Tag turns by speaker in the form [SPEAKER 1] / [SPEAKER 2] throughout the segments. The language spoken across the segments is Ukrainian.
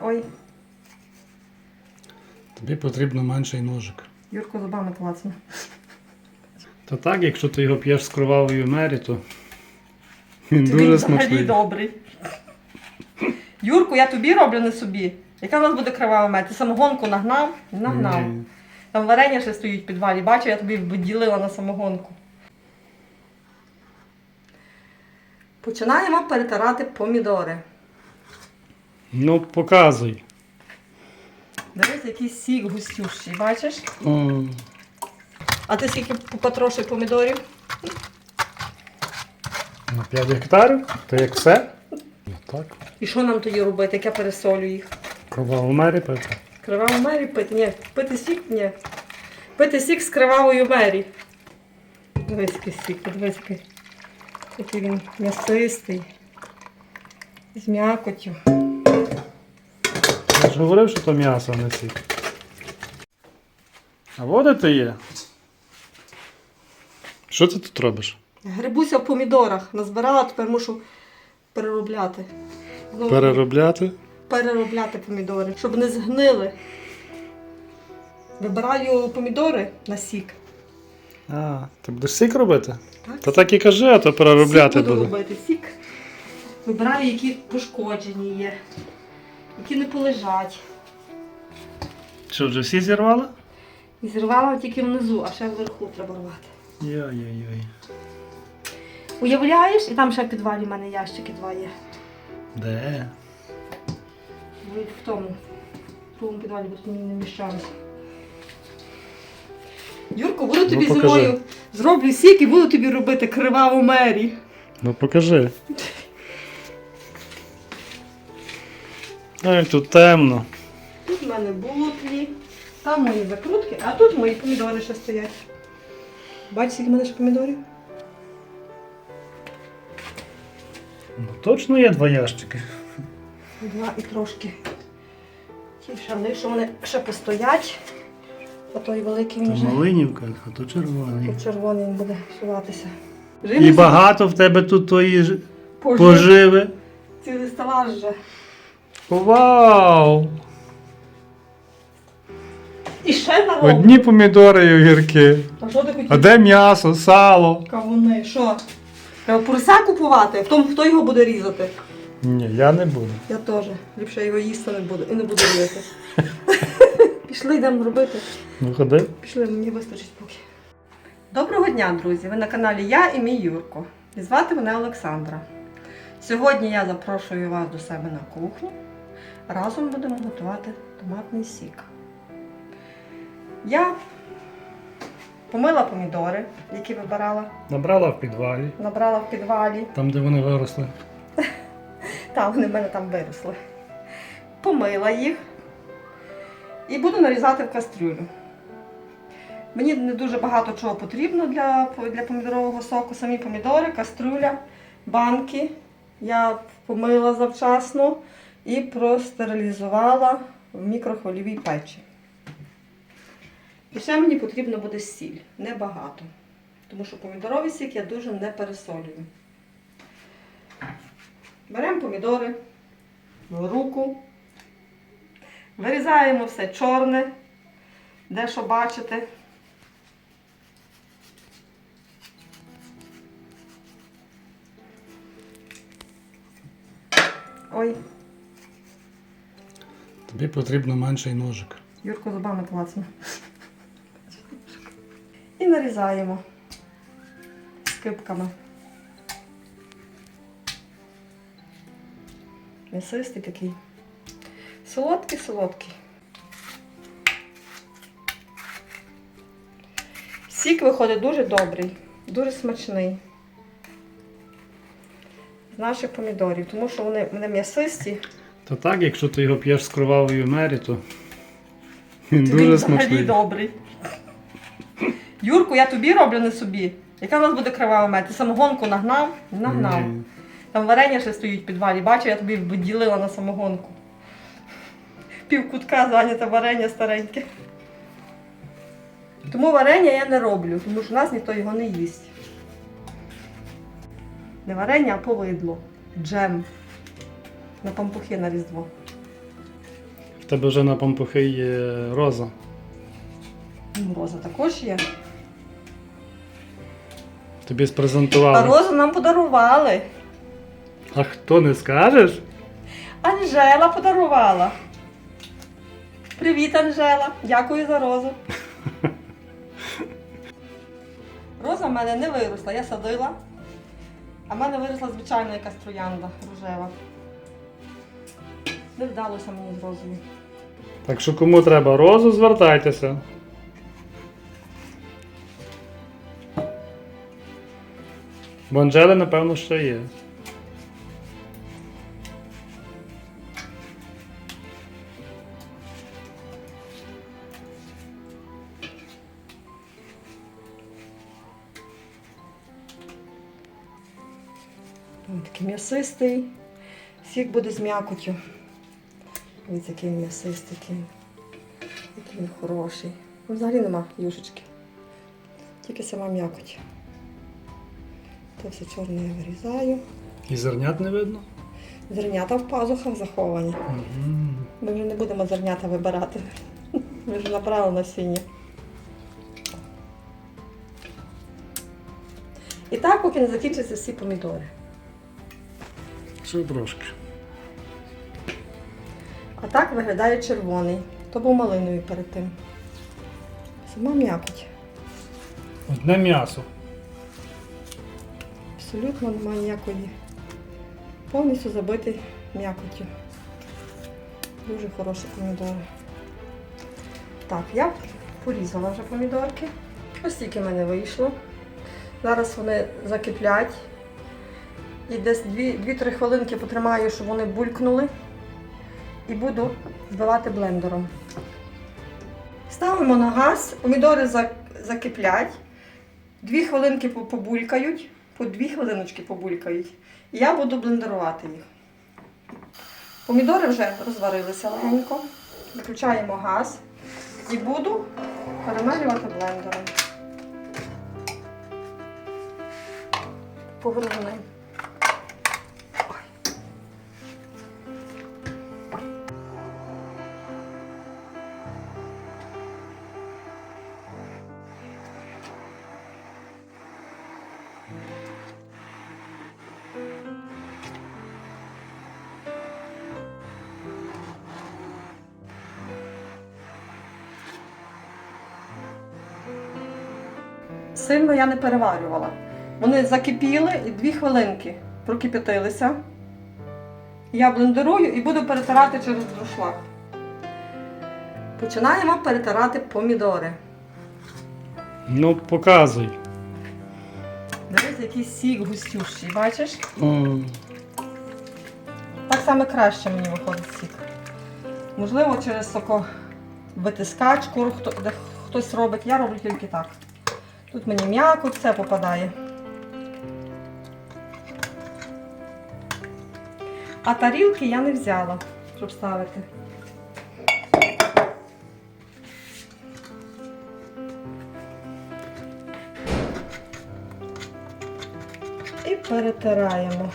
[SPEAKER 1] Ой,
[SPEAKER 2] Тобі потрібно менший ножик.
[SPEAKER 1] Юрко зубами клацне.
[SPEAKER 2] Та так, якщо ти його п'єш з кровавою мері, то він
[SPEAKER 1] Він
[SPEAKER 2] дуже
[SPEAKER 1] взагалі
[SPEAKER 2] смачний.
[SPEAKER 1] добрий. Юрку, я тобі роблю не собі. Яка в нас буде кривава мед? Ти самогонку нагнав? Нагнав.
[SPEAKER 2] Ні.
[SPEAKER 1] Там варення ще стоїть в підвалі. Бачу, я тобі виділила на самогонку. Починаємо перетирати помідори.
[SPEAKER 2] Ну, показуй.
[SPEAKER 1] Дивись, який сік густющий, бачиш?
[SPEAKER 2] О,
[SPEAKER 1] А ти скільки потрошив помідорів?
[SPEAKER 2] на 5 гектарів? То як все? Так.
[SPEAKER 1] І що нам тоді робити, як я пересолю їх?
[SPEAKER 2] Кроваву мері пити.
[SPEAKER 1] Криваву мері пити? Ні, пити сік? Ні. Пити сік з кривавою мері. Дивись, який сік, подивись, який. Який він м'ясистий. З м'якотю.
[SPEAKER 2] Ж говорив, що то м'ясо не сік. А вода ти є? Що ти тут робиш?
[SPEAKER 1] Грибуся в помідорах. Назбирала, тепер мушу переробляти. Знову
[SPEAKER 2] Переробляти?
[SPEAKER 1] переробляти помідори, щоб не згнили. Вибираю помідори на сік.
[SPEAKER 2] А, ти будеш сік робити?
[SPEAKER 1] Так?
[SPEAKER 2] Та так і кажи, а то переробляти
[SPEAKER 1] Сік буду
[SPEAKER 2] буду.
[SPEAKER 1] робити сік. Вибираю, які пошкоджені є, які не полежать.
[SPEAKER 2] Що, вже всі зірвала?
[SPEAKER 1] І зривала тільки внизу, а ще вверху треба рвати.
[SPEAKER 2] Йой-йой-йой.
[SPEAKER 1] Уявляєш, і там ще в підвалі в мене ящики два є.
[SPEAKER 2] Де?
[SPEAKER 1] В тому. В другому підвалі, бо тут мені не вміщалося. Юрко, буду тобі
[SPEAKER 2] Ну, покажи.
[SPEAKER 1] зимою зроблю сік і буду тобі робити криваву мері.
[SPEAKER 2] Ну покажи. Ой, тут темно.
[SPEAKER 1] Тут в мене бутлі, там мої закрутки, а тут мої помідори ще стоять. Бачиш, скільки в мене ще помідорів?
[SPEAKER 2] Ну точно є два ящики.
[SPEAKER 1] Два і трошки. Ті ще лише вони ще постоять. А той великий він вже
[SPEAKER 2] малинівка, а то червоний.
[SPEAKER 1] тут червоний він буде суватися.
[SPEAKER 2] І багато в тебе тут тої ж
[SPEAKER 1] Пожив.
[SPEAKER 2] поживи.
[SPEAKER 1] Цілий стелаж вже.
[SPEAKER 2] Вау!
[SPEAKER 1] І ще на року.
[SPEAKER 2] Одні помідори і огірки.
[SPEAKER 1] А що ти хотів?
[SPEAKER 2] А де м'ясо, сало?
[SPEAKER 1] Кавуни, що? Треба порося купувати, в тому хто його буде різати.
[SPEAKER 2] Ні, я не буду.
[SPEAKER 1] Я теж. Ліпше його їсти не буду і не буду різати. Пішли, йдемо робити.
[SPEAKER 2] Ну ходи.
[SPEAKER 1] Пішли, мені вистачить поки. Доброго дня, друзі! Ви на каналі Я і мій Юрко. І звати мене Олександра. Сьогодні я запрошую вас до себе на кухню. Разом будемо готувати томатний сік. Я помила помідори, які вибирала,
[SPEAKER 2] Набрала в підвалі,
[SPEAKER 1] набрала в підвалі.
[SPEAKER 2] там де вони виросли.
[SPEAKER 1] Там вони в мене там виросли. Помила їх і буду нарізати в кастрюлю. Мені не дуже багато чого потрібно для, для помідорового соку. Самі помідори, кастрюля, банки. Я помила завчасно і простерилізувала в мікрохвильовій печі. І ще мені потрібно буде сіль, небагато. Тому що помідоровий сік я дуже не пересолюю. Беремо помідори в руку, вирізаємо все чорне, де що бачите. Ой,
[SPEAKER 2] Тобі потрібно менший ножик.
[SPEAKER 1] Юрко зубами клацне. І нарізаємо скипками. М'ясистий такий. Солодкий, солодкий. Сік виходить дуже добрий, дуже смачний. З наших помідорів, тому що вони, вони м'ясисті.
[SPEAKER 2] Та так, якщо ти його п'єш з кровавою мері, то він
[SPEAKER 1] Він
[SPEAKER 2] дуже
[SPEAKER 1] взагалі
[SPEAKER 2] смачний.
[SPEAKER 1] добрий. Юрку, я тобі роблю не собі. Яка в нас буде кривава мед? Ти самогонку нагнав? Нагнав.
[SPEAKER 2] Ні.
[SPEAKER 1] Там варення ще стоїть в підвалі. Бачу, я тобі виділила на самогонку. Пів кутка зайнята варення стареньке. Тому варення я не роблю, тому що в нас ніхто його не їсть. Не варення, а повидло. Джем. На пампухи на різдво.
[SPEAKER 2] В тебе вже на пампухи є роза.
[SPEAKER 1] Ну, Роза також є.
[SPEAKER 2] Тобі
[SPEAKER 1] А розу нам подарували.
[SPEAKER 2] А хто не скажеш?
[SPEAKER 1] Анжела подарувала. Привіт, Анжела. Дякую за розу. Роза в мене не виросла, я садила. А в мене виросла звичайна якась троянда рожева. Не вдалося мені з розою.
[SPEAKER 2] Так що кому треба розу, звертайтеся. Бо Анжели, напевно, ще є.
[SPEAKER 1] Він такий м'ясистий. Сік буде з м'якотю. Він м'ясистий, який, він- хороший. Ну, Взагалі нема юшечки. Тільки сама м'якоть. Це все чорне я вирізаю.
[SPEAKER 2] І зернят не видно.
[SPEAKER 1] Зернята в пазухах заховані.
[SPEAKER 2] Мгм.
[SPEAKER 1] Ми вже не будемо зернята вибирати. Ми вже набрали насіння. І так, поки не закінчаться всі помідори.
[SPEAKER 2] Ще трошки.
[SPEAKER 1] А так виглядає червоний. То був малиновий перед тим. Сама м'якоть.
[SPEAKER 2] Одне м'ясо.
[SPEAKER 1] Абсолютно немає ніякої. Повністю забитий м'якоттю. Дуже хороші помідори. Так, я порізала вже помідорки. Ось тільки в мене вийшло. Зараз вони закиплять. І десь 2-3 хвилинки потримаю, щоб вони булькнули. І буду збивати блендером. Ставимо на газ, помідори закиплять. Дві хвилинки побулькають, по дві хвилиночки побулькають. І я буду блендерувати їх. Помідори вже розварилися легенько. Виключаємо газ і буду перемелювати блендером. Погружним. Сильно я не переварювала. Вони закипіли і дві хвилинки прокип'ятилися. Я блендерую і буду перетирати через друшлаг. Починаємо перетирати помідори.
[SPEAKER 2] Ну, показуй.
[SPEAKER 1] Дивись, який сік густющий, бачиш?
[SPEAKER 2] М.
[SPEAKER 1] Так само краще мені виходить сік. Можливо, через соковитискачку хто, хтось робить. Я роблю тільки так. Тут мені м'яко все попадає. А тарілки я не взяла, щоб ставити. І перетираємо.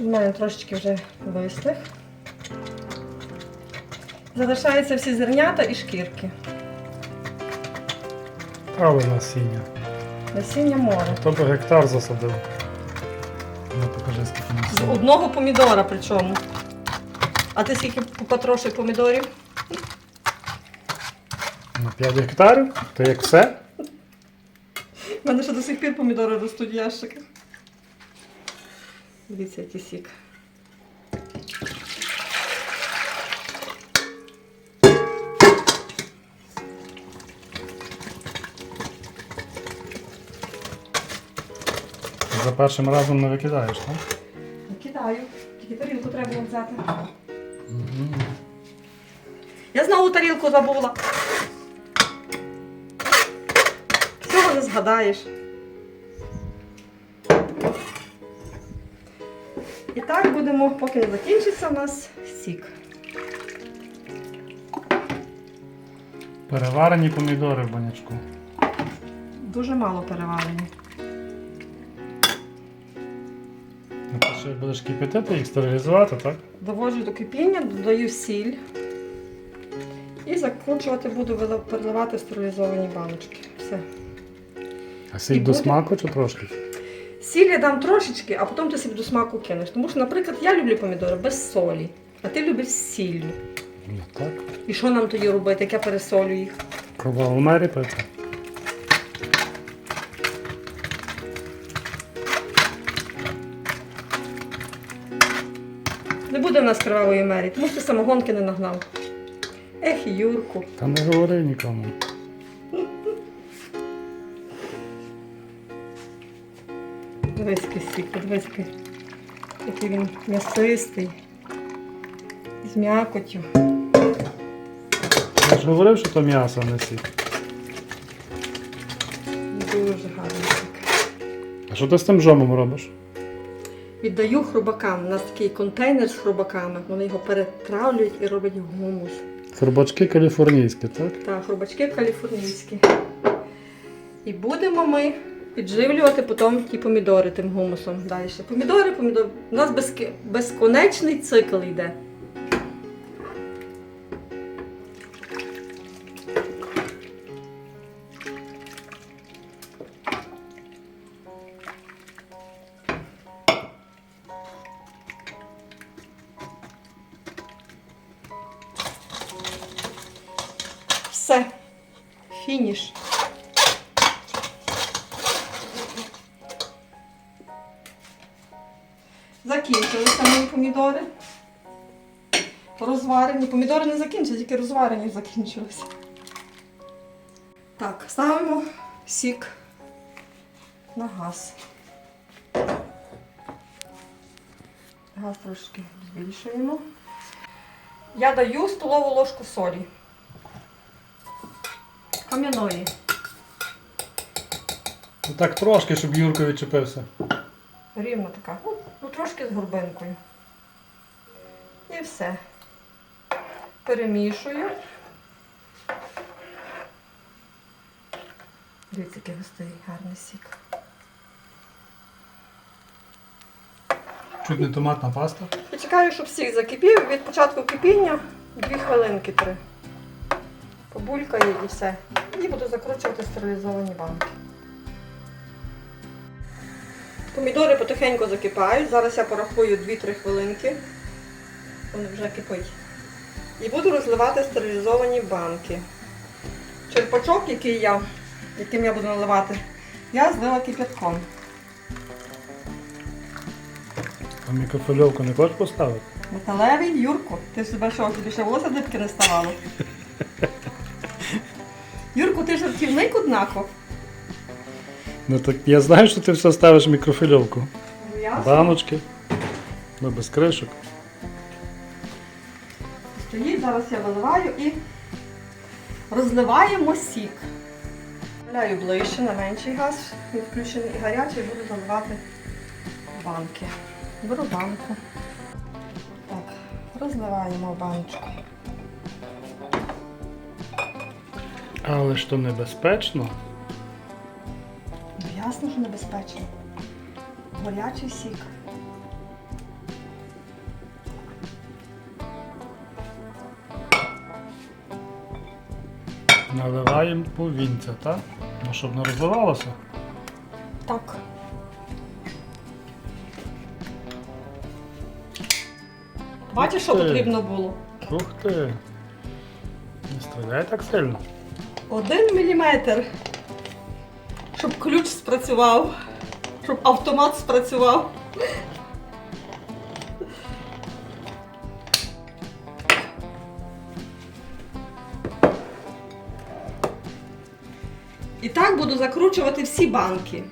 [SPEAKER 1] У мене трошечки вже вистих. Залишаються всі зернята і шкірки.
[SPEAKER 2] Але насіння.
[SPEAKER 1] Насіння море.
[SPEAKER 2] Би гектар засадив? Ну, покажи, скільки
[SPEAKER 1] З
[SPEAKER 2] насіння.
[SPEAKER 1] одного помідора причому. А ти скільки потрошив помідорів?
[SPEAKER 2] На 5 гектарів? То як все?
[SPEAKER 1] У мене ще до сих пір помідори ростуть в ящиках. Дивіться, який сік.
[SPEAKER 2] За першим разом не викидаєш, так?
[SPEAKER 1] Кидаю. Тільки тарілку треба було взяти.
[SPEAKER 2] Угу.
[SPEAKER 1] Я знову тарілку забула. Всього не згадаєш. І так будемо, поки не закінчиться у нас сік.
[SPEAKER 2] Переварені помідори в банячку.
[SPEAKER 1] Дуже мало переварені.
[SPEAKER 2] Ще будеш кипятити їх, стерилізувати, так?
[SPEAKER 1] Доводжу до кипіння, додаю сіль. І закручувати буду переливати стерилізовані баночки. Все.
[SPEAKER 2] А сіль
[SPEAKER 1] І
[SPEAKER 2] до
[SPEAKER 1] буде?
[SPEAKER 2] смаку чи трошки?
[SPEAKER 1] Сіль я дам трошечки, а потім ти собі до смаку кинеш. Тому що, наприклад, я люблю помідори без солі, а ти любиш сіллю.
[SPEAKER 2] Ну так.
[SPEAKER 1] І що нам тоді робити, як я пересолю їх?
[SPEAKER 2] Кроваву мері пити.
[SPEAKER 1] В нас кривавої мері, тому що самогонки не нагнав. Ех, Юрку.
[SPEAKER 2] Та не говори нікому.
[SPEAKER 1] Дивись, сік, дивись, який- він м'ясистий. З м'якотю.
[SPEAKER 2] Я ж говорив, що то м'ясо не сік.
[SPEAKER 1] Дуже гарний сік.
[SPEAKER 2] А що ти з тим жомом робиш?
[SPEAKER 1] Віддаю хрубакам. У нас такий контейнер з хрубаками. Вони його перетравлюють і роблять гумус.
[SPEAKER 2] Хрубачки каліфорнійські, так?
[SPEAKER 1] Так, хрубачки каліфорнійські. І будемо ми підживлювати потім ті помідори тим гумусом далі. Помідори, помідори. У нас безконечний цикл йде. Фініш. Закінчилися мої помідори. Розварені. Помідори не закінчилися, тільки розварені закінчилися. Так, ставимо сік на газ. Газ трошки збільшуємо. Я даю столову ложку солі. Кам'яної.
[SPEAKER 2] Ну так трошки, щоб Юрко відчепився.
[SPEAKER 1] Рівно така. Ну, ну трошки з горбинкою. І все. Перемішую. Дивіться, який густий гарний сік.
[SPEAKER 2] Чуть не томатна паста.
[SPEAKER 1] Почекаю, щоб сік закипів. Від початку кипіння дві хвилинки три. Побулькає і все. І буду закручувати стерилізовані банки. Помідори потихеньку закипають. Зараз я порахую 2-3 хвилинки. Вони вже кипить. І буду розливати стерилізовані банки. Черпачок, який я, яким я буду наливати, я злила кипятком.
[SPEAKER 2] А мікрофильовку не хочеш поставити?
[SPEAKER 1] Металевий Юрку, ти себе що, тобі ще волосся дибки не ставало? Юрку, ти жартівник однако.
[SPEAKER 2] Ну так я знаю, що ти все ставиш в мікрофильовку.
[SPEAKER 1] Ну, ясно.
[SPEAKER 2] Баночки. Ну без кришок.
[SPEAKER 1] Стоїть, зараз я виливаю і розливаємо сік. Виливаю ближче на менший газ, він включений і гарячий, буду заливати банки. Беру банку. Так, розливаємо баночку.
[SPEAKER 2] Але ж то небезпечно.
[SPEAKER 1] Ну, ясно, що небезпечно. Горячий сік.
[SPEAKER 2] Наливаємо повінця, так? Ну, щоб не розливалося.
[SPEAKER 1] Так. Бачиш, що
[SPEAKER 2] ти.
[SPEAKER 1] потрібно було?
[SPEAKER 2] Ух ти. Не стріляй так сильно.
[SPEAKER 1] Один міліметр. Щоб ключ спрацював. Щоб автомат спрацював. І так буду закручувати всі банки.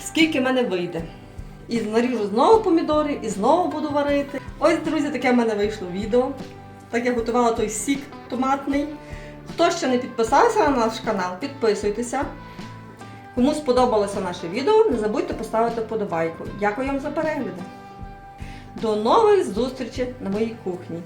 [SPEAKER 1] Скільки в мене вийде. І наріжу знову помідори, і знову буду варити. Ось, друзі, таке в мене вийшло відео. Так я готувала той сік томатний. Хто ще не підписався на наш канал, підписуйтеся. Кому сподобалося наше відео, не забудьте поставити вподобайку. Дякую вам за перегляди. До нових зустрічей на моїй кухні.